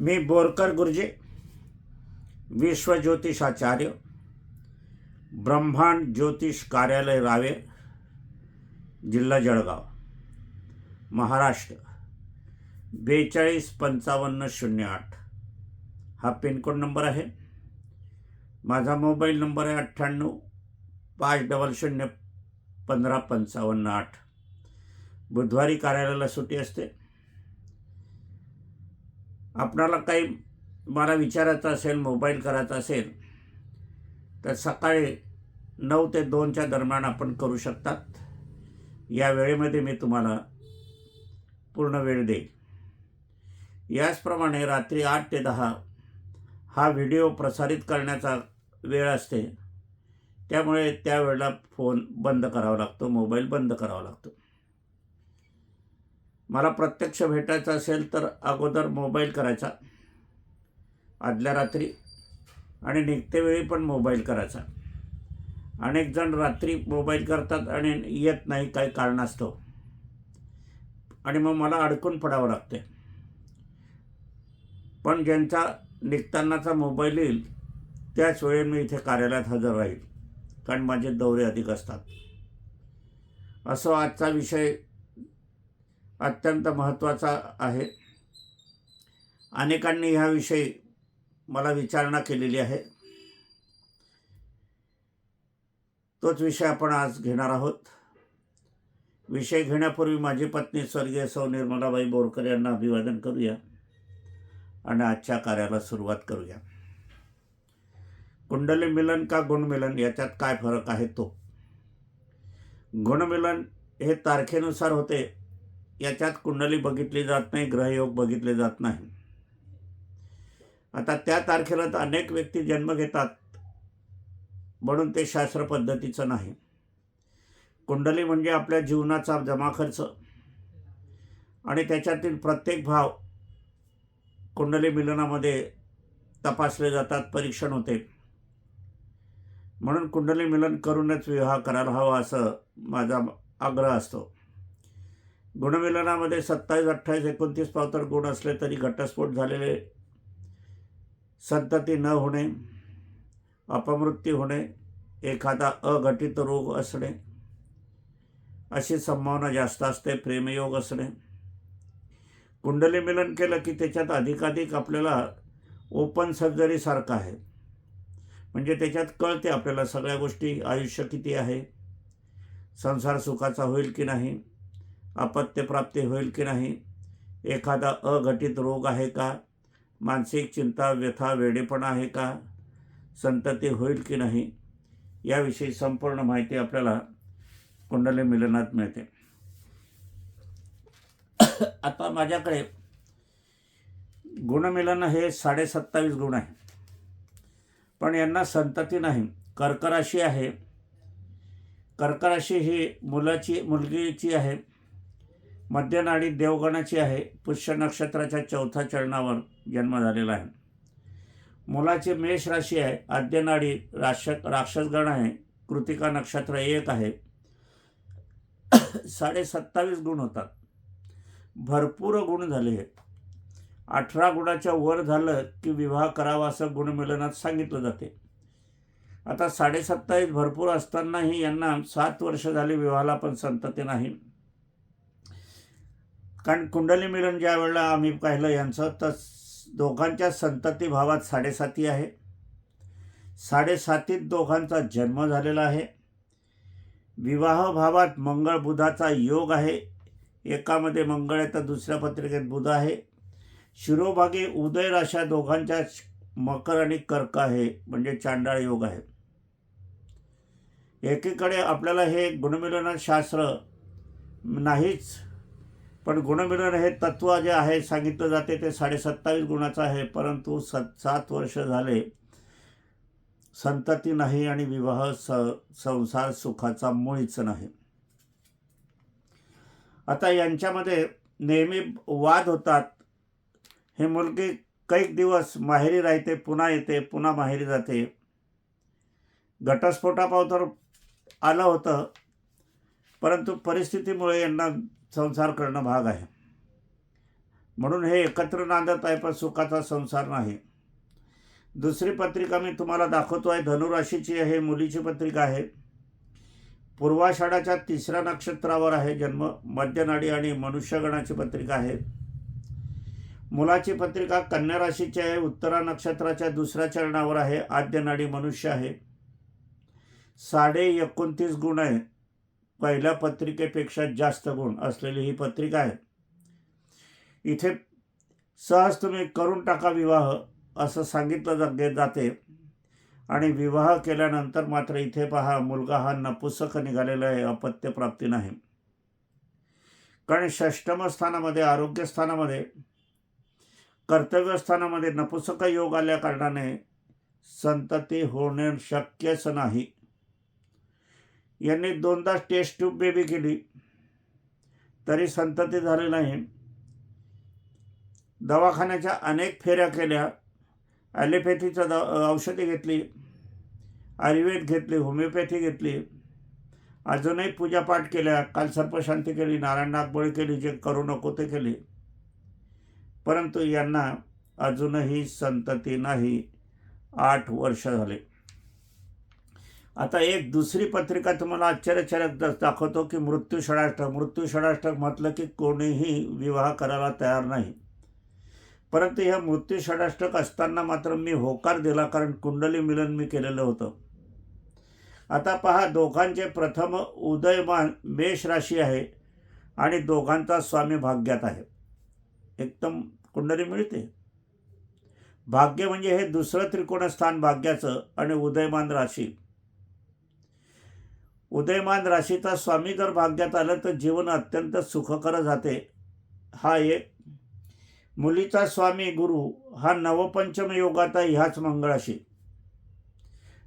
मी बोरकर गुरुजी विश्वज्योतिषाचार्य ब्रह्मांड ज्योतिष कार्यालय रावे जिल्हा जळगाव महाराष्ट्र. बेचाळीस पंचावन्न शून्य आठ. हा पिनकोड नंबर आहे. माझा मोबाईल नंबर आहे अठ्ठ्याण्णव पाच डबल शून्य पंधरा पंचावन्न आठ. बुधवारी कार्यालयाला सुट्टी असते. आपणाला काही मला विचारायचं असेल मोबाईल करायचा असेल तर सकाळी नऊ ते दोनच्या दरम्यान आपण करू शकतात. या वेळेमध्ये मी तुम्हाला पूर्ण वेळ देईल याचप्रमाणे रात्री आठ ते दहा हा व्हिडिओ प्रसारित करण्याचा वेळ असते. त्यामुळे त्यावेळेला फोन बंद करावा लागतो मोबाईल बंद करावा लागतो. मला प्रत्यक्ष भेटायचं असेल तर अगोदर मोबाईल करायचा. आदल्या रात्री. आणि निघते वेळी पण मोबाईल करायचा. अनेक जण रात्री मोबाईल करतात आणि येत नाही काही कारणास्तव. आणि मग मला अडकून पडावं लागते पण ज्यांचा निघतानाचा मोबाईल येईल त्याच वेळी मी इथे कार्यालयात हजर राहील. कारण माझे दौरे अधिक असतात. असं आजचा विषय अत्यंत महत्त्वाचा आहे. अनेकांनी ह्याविषयी मला विचारणा केलेली आहे. तोच विषय आपण आज घेणार आहोत. विषय घेण्यापूर्वी माझी पत्नी स्वर्गीय सौ निर्मलाबाई बोरकर यांना अभिवादन करूया आणि आजच्या कार्याला सुरुवात करूया. कुंडली मिलन का गुणमिलन याच्यात काय फरक आहे तो? गुणमिलन हे तारखेनुसार होते. याच्यात कुंडली बघितली जात नाही ग्रहयोग बघितले जात नाही. आता त्या तारखेला तर अनेक व्यक्ती जन्म घेतात म्हणून ते शास्त्र पद्धतीचं नाही. कुंडली म्हणजे आपल्या जीवनाचा जमाखर्च आणि त्याच्यातील प्रत्येक भाव कुंडली मिलनामध्ये तपासले जातात परीक्षण होते. म्हणून कुंडली मिलन करूनच विवाह करायला हवा असं माझा आग्रह असतो. गुणमिलनामध्ये सत्तावीस अठ्ठावीस एकोणतीस पावतर गुण असले तरी घटस्फोट झालेले संतती न होणे अपमृत्यू होणे एखादा अघटित रोग असणे अशी संभावना जास्त असते प्रेमयोग असणे. कुंडली मिलन केलं की त्याच्यात अधिकाधिक आपल्याला ओपन सर्जरीसारखं आहे. म्हणजे त्याच्यात कळते आपल्याला सगळ्या गोष्टी आयुष्य किती आहे संसार सुखाचा होईल की नाही. अपत्यप्राप्ती होईल की नाही? एखादा अघटित रोग आहे का? मानसिक चिंता व्यथा वेडेपणा आहे का? संतती होईल की नाही? याविषयी संपूर्ण माहिती आपल्याला कुंडली मिलनात मिळते. आता माझ्याकडे गुणमिलन हे साडेसत्तावीस गुण आहे. पण यांना संतती नाही. कर्कराशी आहे. कर्कराशी ही मुलाची मुलगीची आहे. मध्यनाडी देवगणाची आहे. पुष्य नक्षत्राच्या चौथ्या चरणावर जन्म झालेला आहे. मुलाची मेष राशी आहे. आद्यनाडी राक्षस राक्षसगण आहे. कृतिका नक्षत्र एक आहे. साडे सत्तावीस गुण होतात. भरपूर गुण झाले आहेत अठरा गुणाच्या वर झालं की विवाह करावा असं गुणमिलनात सांगितलं जाते. आता साडेसत्तावीस भरपूर असतानाही यांना सात वर्ष झाली विवाहाला पण संतती नाही. कारण कुंडली मिलन ज्या वेळेला आम्ही पाहिलं यांचं तर दोघांच्या संतती भावात साडेसाती आहे. साडेसातीत दोघांचा जन्म झालेला आहे. विवाह भावात मंगळ बुधाचा योग आहे. एकामध्ये मंगळ आहे तर दुसऱ्या पत्रिकेत बुध आहे. शिरोभागी उदय राशा दोघांच्या मकर आणि कर्क आहे म्हणजे चांडाळ योग आहे. एकीकडे आपल्याला हे गुणमिलन शास्त्र नाहीच पण गुणमिलन हे तत्व जे आहे सांगितलं जाते ते साडेसत्तावीस गुणाचं आहे. परंतु सत सात वर्ष झाले संतती नाही आणि विवाह स संसार सुखाचा मुळीच नाही. आता यांच्यामध्ये नेहमी वाद होतात. हे मुलगी कैक दिवस माहेरी राहते पुन्हा येते पुन्हा माहेरी जाते. घटस्फोटापाव आलं होतं. परंतु परिस्थितीमुळे यांना संसार करणं भाग आहे. म्हणून हे एकत्र नांदत आहे पण सुखाचा संसार नाही. दुसरी पत्रिका मी तुम्हाला दाखवतो आहे धनुराशीची आहे मुलीची पत्रिका आहे. पूर्वाषाढाच्या तिसऱ्या नक्षत्रावर आहे जन्म मध्यनाडी आणि मनुष्यगणाची पत्रिका आहे. मुलाची पत्रिका कन्या राशीची आहे उत्तरा नक्षत्राच्या दुसऱ्या चरणावर आहे आद्यनाडी मनुष्य आहे. साडे एकोणतीस गुण आहे. पहिल्या पत्रिकेपेक्षा जास्त गुण असलेली ही पत्रिका आहे. इथे सहज तुम्ही करून टाका विवाह असं सांगितलं जा जाते. आणि विवाह केल्यानंतर मात्र इथे पहा मुलगा हा नपुसक निघालेला आहे अपत्यप्राप्ती नाही. कारण षष्टम स्थानामध्ये आरोग्य स्थानामध्ये कर्तव्य स्थानामध्ये नपुसक योग आल्या कारणाने संतती होणे शक्यच नाही. यांनी दोनदा टेस्ट ट्यूब बेबी केली. तरी संतती झाली नाही. दवाखान्याच्या अनेक फेऱ्या केल्या. ॲलोपॅथीचं द औषधी घेतली. आयुर्वेद घेतली होमिओपॅथी घेतली. अजूनही पूजापाठ केल्या. काल सर्पशांती केली नारायण नागबळी केली जे करू नको ते केली. परंतु यांना अजूनही संतती नाही. आठ वर्ष झाले. आता एक दुसरी पत्रिका तुम्हाला आश्चर्यचरक दाखवतो की मृत्यू षडाष्टक मृत्यू षडाष्टक म्हटलं की कोणीही विवाह करायला तयार नाही. परंतु ह्या मृत्यू षडाष्टक असताना मात्र मी होकार दिला कारण कुंडली मिलन मी केलेलं होतं. आता पहा दोघांचे प्रथम उदयमान मेष राशी आहे आणि दोघांचा स्वामी भाग्यात आहे. एकदम कुंडली मिळते. भाग्य म्हणजे हे दुसरं त्रिकोण स्थान भाग्याचं आणि उदयमान राशी. उदयमान राशीचा स्वामी जर भाग्यात आलं तर जीवन अत्यंत सुखकर जाते. हा एक मुलीचा स्वामी गुरु हा नवपंचम योगाचा ह्याच मंगळाशी.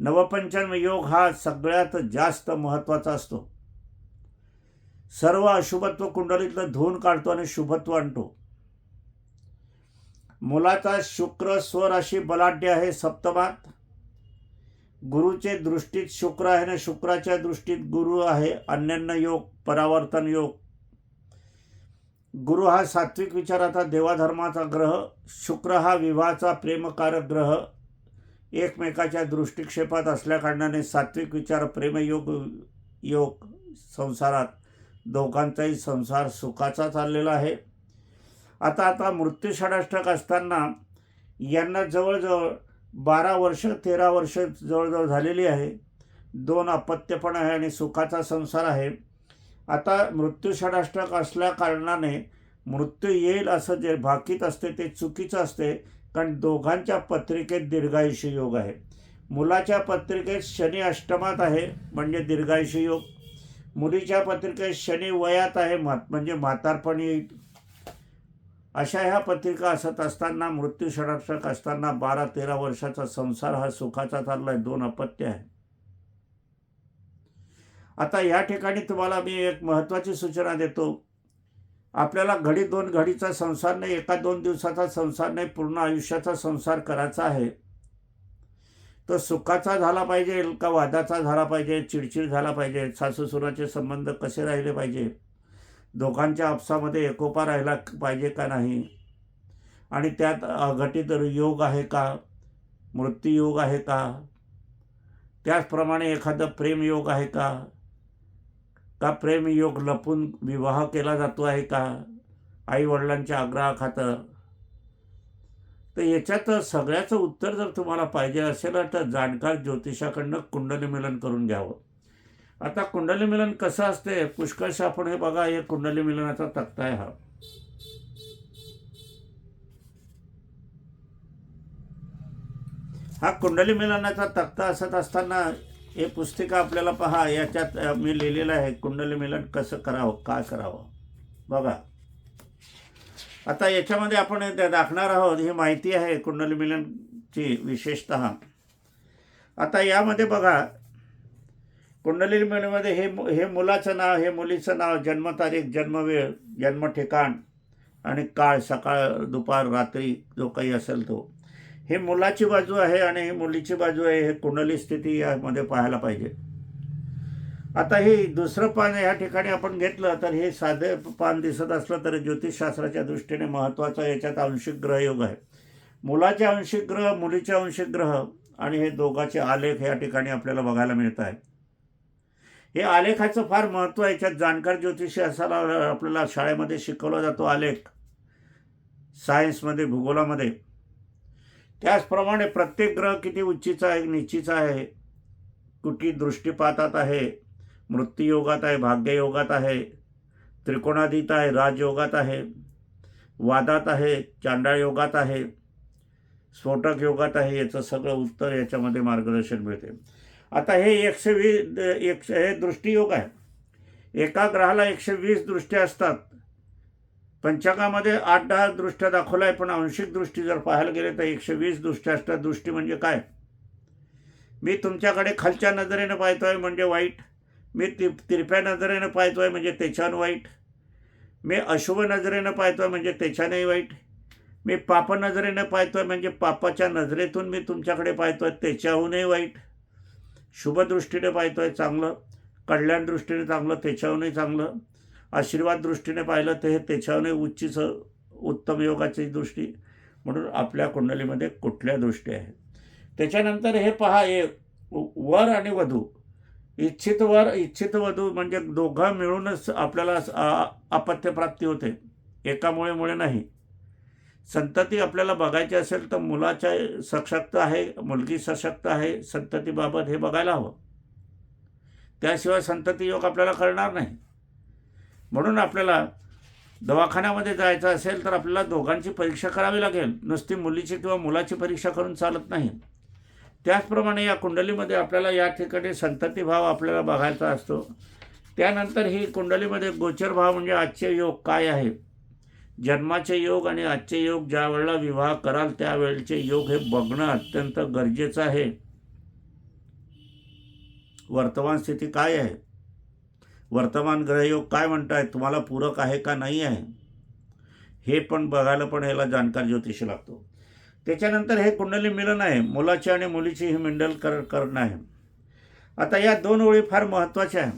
नवपंचम योग हा सगळ्यात जास्त महत्त्वाचा असतो. सर्व अशुभत्व कुंडलीतलं धुवून काढतो आणि शुभत्व आणतो. मुलाचा शुक्र स्वराशी बलाढ्य आहे सप्तमात. गुरुचे दृष्टीत शुक्र आहे ना? शुक्राच्या दृष्टीत गुरु आहे. अन्यन्न योग परावर्तन योग. गुरु हा सात्विक विचाराचा देवाधर्माचा ग्रह. शुक्र हा विवाहाचा प्रेमकारक ग्रह. एकमेकाच्या दृष्टिक्षेपात असल्याकारणाने सात्विक विचार प्रेमयोग योग संसारात दोघांचाही संसार सुखाचा चाललेला आहे. आता आता मृत्यू षडाष्टक असताना यांना जवळजवळ बारा वर्ष तेरा वर्ष जवळजवळ झालेली आहे. दोन अपत्य पण आहे आणि सुखाचा संसार आहे. आता मृत्यू षडाष्टक असल्या कारणाने मृत्यू येईल असं जे भाकीत असते ते चुकीचं असते कारण दोघांच्या पत्रिकेत दीर्घायुष्य योग आहे. मुलाच्या पत्रिकेत शनी अष्टमात आहे म्हणजे दीर्घायुष्य योग. मुलीच्या पत्रिकेत शनी वयात आहे म्हात म्हणजे म्हातारपण येईल अशा ह्या पत्रिका असत असताना मृत्यू षडाक्षक असताना बारा तेरा वर्षाचा संसार हा सुखाचा चाललाय दोन अपत्य आहे. आता या ठिकाणी तुम्हाला मी एक महत्त्वाची सूचना देतो. आपल्याला घडी दोन घडीचा संसार नाही एका दोन दिवसाचा संसार नाही पूर्ण आयुष्याचा संसार करायचा आहे. तो सुखाचा झाला पाहिजे का वादाचा झाला पाहिजे चिडचिड झाला पाहिजे सासूसुराचे संबंध कसे राहिले पाहिजे? दोघांच्या आपसामध्ये एकोपा राहिला पाहिजे का नाही? आणि त्यात अघटित योग आहे का? मृत्यूयोग आहे का? त्याचप्रमाणे एखादं प्रेमयोग आहे का? का प्रेमयोग लपून विवाह केला जातो आहे का? आईवडिलांच्या आग्रहाखातर. तर याच्यात सगळ्याचं उत्तर जर तुम्हाला पाहिजे असेल तर जाणकार ज्योतिषाकडनं कुंडली मिलन करून घ्यावं. आता कुंडली मिलन कसं असते? पुष्कळश आपण हे बघा हे कुंडली मिलनाचा तक्ता आहे हा. हा कुंडली मिलनाचा तक्ता असत असताना हे पुस्तिका आपल्याला पहा याच्यात मी लिहिलेलं आहे कुंडली मिलन कसं करावं काय करावं. बघा. आता याच्यामध्ये आपण दाखणार आहोत ही माहिती आहे कुंडली मिलनची विशेषत. आता यामध्ये बघा कुंडली मिलनमध्ये हे मु- हे मुलाचं नाव हे मुलीचं नाव जन्मतारीख जन्मवेळ जन्म ठिकाण आणि काळ सकाळ दुपार रात्री जो काही असेल तो. हे मुलाची बाजू आहे आणि ही मुलीची बाजू आहे हे कुंडली स्थिती यामध्ये पाहायला पाहिजे. आता हे दुसरं पान या ठिकाणी आपण घेतलं तर हे साधे पान दिसत असलं तरी ज्योतिषशास्त्राच्या दृष्टीने महत्त्वाचा याच्यात आंशिक ग्रहयोग आहे. मुलाचे आंशिक ग्रह मुलीचे आंशिक ग्रह आणि हे दोघाचे आलेख या ठिकाणी आपल्याला बघायला मिळत आहेत हे आलेखाचं फार महत्त्व आहे. याच्यात जाणकार ज्योतिषी असायला आपल्याला शाळेमध्ये शिकवला जातो आलेख. सायन्समध्ये भूगोलामध्ये. त्याचप्रमाणे प्रत्येक ग्रह किती उच्चीचा आहे निश्चिचा आहे? कुठली दृष्टीपातात आहे? मृत्यूयोगात आहे भाग्ययोगात आहे? त्रिकोणाधीत आहे राजयोगात आहे? वादात आहे चांडाळ योगात आहे? स्फोटक योगात आहे? याचं सगळं उत्तर याच्यामध्ये मार्गदर्शन मिळते. आता हे एकशे वीस एकशे हे दृष्टियोग आहे. एका ग्रहाला एकशे वीस दृष्ट्या असतात. पंचांगामध्ये आठ दहा दृष्ट्या दाखवला आहे पण आंशिक दृष्टी जर पाहायला गेले तर एकशे वीस दृष्ट्या असतात. दृष्टी म्हणजे काय? मी तुमच्याकडे खालच्या नजरेनं पाहतो आहे म्हणजे वाईट. मी ति तिरप्या नजरेनं पाहतो आहे म्हणजे त्याच्यानं वाईट. मी अशुभ नजरेनं पाहतो आहे म्हणजे त्याच्यानंही वाईट. मी पाप नजरेनं आहे म्हणजे पापाच्या नजरेतून मी तुमच्याकडे पाहतो आहे त्याच्याहूनही वाईट. शुभदृष्टीने पाहतो आहे चांगलं कल्याण दृष्टीने चांगलं त्याच्याहूनही चांगलं आशीर्वाद दृष्टीने पाहिलं तर हे त्याच्याहूनही उच्चीच उत्तम योगाची दृष्टी म्हणून आपल्या कुंडलीमध्ये कुठल्या दृष्टी आहेत. त्याच्यानंतर हे पहा हे वर आणि वधू. इच्छित वर इच्छित वधू म्हणजे दोघं मिळूनच आपल्याला अपत्यप्राप्ती होते. एकामुळे मुळे नाही. संतती आपल्याला बघायची असेल तर मुलाच्या सशक्त आहे मुलगी सशक्त आहे संततीबाबत हे बघायला हवं. त्याशिवाय संतती योग आपल्याला कळणार नाही. म्हणून आपल्याला दवाखान्यामध्ये जायचं असेल तर आपल्याला दोघांची परीक्षा करावी लागेल. नुसती मुलीची किंवा मुलाची परीक्षा करून चालत नाही. त्याचप्रमाणे या कुंडलीमध्ये आपल्याला या ठिकाणी संतती भाव आपल्याला बघायचा असतो. त्यानंतर ही कुंडलीमध्ये गोचर भाव म्हणजे आजचे योग काय आहे? जन्माचे योग आणि आजचे योग ज्या वेळेला विवाह कराल त्यावेळेचे योग हे बघणं अत्यंत गरजेचं आहे. वर्तमान स्थिती काय आहे? वर्तमान ग्रहयोग काय म्हणतायत? तुम्हाला पूरक आहे का नाही आहे? हे पण बघायला पण याला जाणकार ज्योतिषी लागतो. त्याच्यानंतर हे कुंडली मिलन आहे. मुलाची आणि मुलीची ही मिंडल कर करणं आहे. आता या दोन ओळी फार महत्त्वाच्या आहे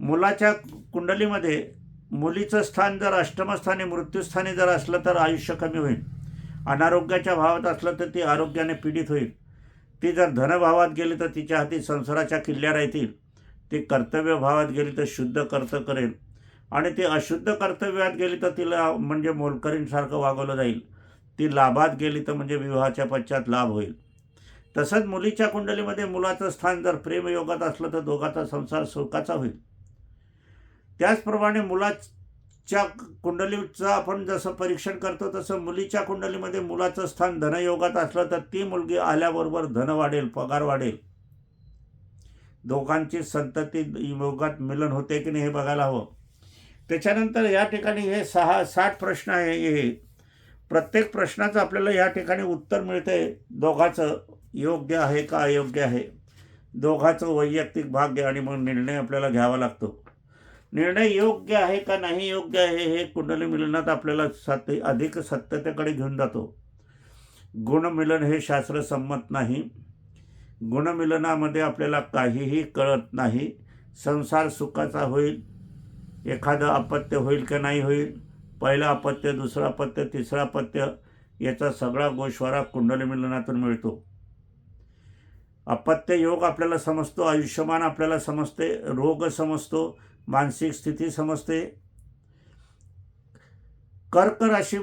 मुलाच्या कुंडलीमध्ये मुलीचं स्थान जर अष्टमस्थानी मृत्यूस्थानी जर असलं तर आयुष्य कमी होईल. अनारोग्याच्या भावात असलं तर ती आरोग्याने पीडित होईल. ती जर धनभावात गेली तर तिच्या हाती संसाराच्या किल्ल्या राहतील. ती कर्तव्य भावात गेली तर शुद्ध कर्त करेल. आणि ती अशुद्ध कर्तव्यात गेली तर तिला म्हणजे मोलकरींसारखं वागवलं जाईल. ती लाभात गेली तर म्हणजे विवाहाच्या पश्चात लाभ होईल. तसंच मुलीच्या कुंडलीमध्ये मुलाचं स्थान जर प्रेमयोगात असलं तर दोघाचा संसार सुखाचा होईल. त्याचप्रमाणे मुलाच्या कुंडलीचं आपण जसं परीक्षण करतो तसं मुलीच्या कुंडलीमध्ये मुलाचं स्थान धनयोगात असलं तर ती मुलगी आल्याबरोबर धन वाढेल पगार वाढेल. दोघांची संतती योगात मिलन होते की नाही हे बघायला हवं. त्याच्यानंतर या ठिकाणी हे सहा साठ प्रश्न आहे हे. प्रत्येक प्रश्नाचं आपल्याला या ठिकाणी उत्तर मिळते दोघाचं योग्य आहे का अयोग्य आहे. दोघाचं वैयक्तिक भाग्य आणि मग निर्णय आपल्याला घ्यावा लागतो. निर्णय योग्य आहे का नाही योग्य आहे हे कुंडली मिलनात आपल्याला सत्य अधिक सत्यतेकडे घेऊन जातो. गुणमिलन हे शास्त्रसंमत नाही. गुणमिलनामध्ये आपल्याला काहीही कळत नाही. संसार सुखाचा होईल. एखादं अपत्य होईल का नाही होईल. पहिलं अपत्य दुसरं अपत्य तिसरं अपत्य याचा सगळा गोश्वारा कुंडली मिलनातून मिळतो. अपत्य योग आपल्याला समजतो आयुष्यमान आपल्याला समजते रोग समजतो मानसिक स्थिती समजते. कर्क राशी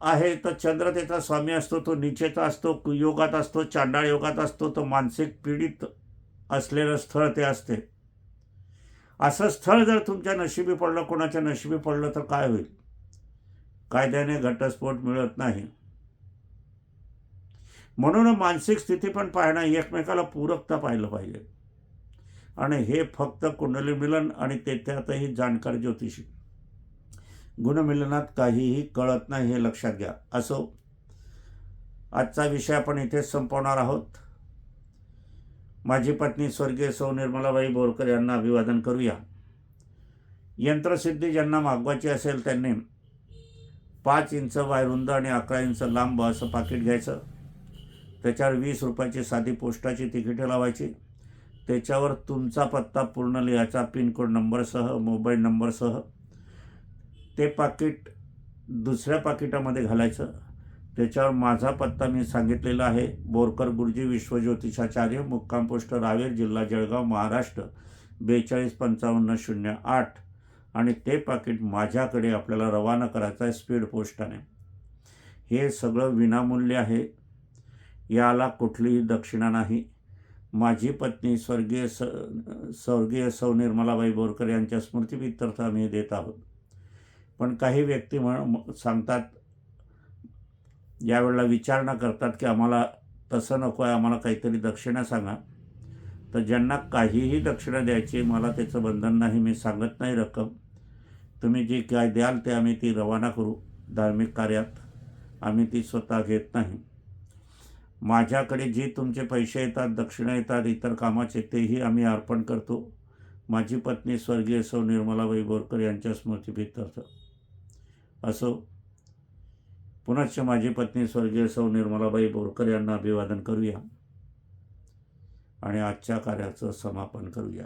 आहे तर चंद्र त्याचा स्वामी असतो तो निचेचा असतो कुयोगात असतो चांडाळ योगात असतो तो मानसिक पीडित असलेलं स्थळ ते असते. असं स्थळ जर तुमच्या नशिबी पडलं कोणाच्या नशिबी पडलं तर काय होईल? कायद्याने घटस्फोट मिळत नाही. म्हणून मानसिक स्थिती पण पाहणं एकमेकाला पूरकता पाहिलं पाहिजे. आणि हे फक्त कुंडली मिलन आणि ते त्यातही जाणकार ज्योतिषी. गुणमिलनात काहीही कळत नाही हे लक्षात घ्या. असो आजचा विषय आपण इथेच संपवणार आहोत. माझी पत्नी स्वर्गीय सौ निर्मलाबाई बोरकर यांना अभिवादन करूया. यंत्रसिद्धी ज्यांना मागवायची असेल त्यांनी पाच इंच वायरुंद आणि अकरा इंच लांब असं पाकिट घ्यायचं. त्याच्यावर वीस रुपयाची साधी पोस्टाची तिकिटं लावायची. त्याच्यावर तुमचा पत्ता पूर्ण लिहायचा पिनकोड नंबरसह मोबाईल नंबरसह. ते पाकिट दुसऱ्या पाकिटामध्ये घालायचं. त्याच्यावर माझा पत्ता मी सांगितलेला आहे. बोरकर गुरुजी विश्वज्योतिषाचार्य मुक्काम पोस्ट रावेर जिल्हा जळगाव महाराष्ट्र. बेचाळीस पंचावन्न शून्य आठ. आणि ते पाकिट माझ्याकडे आपल्याला रवाना करायचं आहे स्पीड पोस्टाने. हे सगळं विनामूल्य आहे. याला कुठलीही दक्षिणा नाही. माझी पत्नी स्वर्गीय स स्वर्गीय सौ निर्मलाबाई बोरकर यांच्या स्मृतिप्रित्यर्थ आम्ही देत आहोत. पण काही व्यक्ती म्हण सांगतात यावेळेला विचारणा करतात की आम्हाला तसं नको आहे आम्हाला काहीतरी दक्षिणा सांगा. तर ज्यांना काहीही दक्षिणा द्यायची मला त्याचं बंधन नाही मी सांगत नाही रक्कम. तुम्ही जी काय द्याल ते आम्ही ती रवाना करू. धार्मिक कार्यात आम्ही ती स्वतः घेत नाही. माझ्याकडे जे तुमचे पैसे येतात दक्षिणा येतात इतर कामाचे तेही आम्ही अर्पण करतो. माझी पत्नी स्वर्गीय सौ निर्मलाबाई बोरकर यांच्या स्मृतिप्रित्यर्थ. असो पुनश्च माझी पत्नी स्वर्गीय सौ निर्मलाबाई बोरकर यांना अभिवादन करूया आणि आजच्या कार्याचं समापन करूया.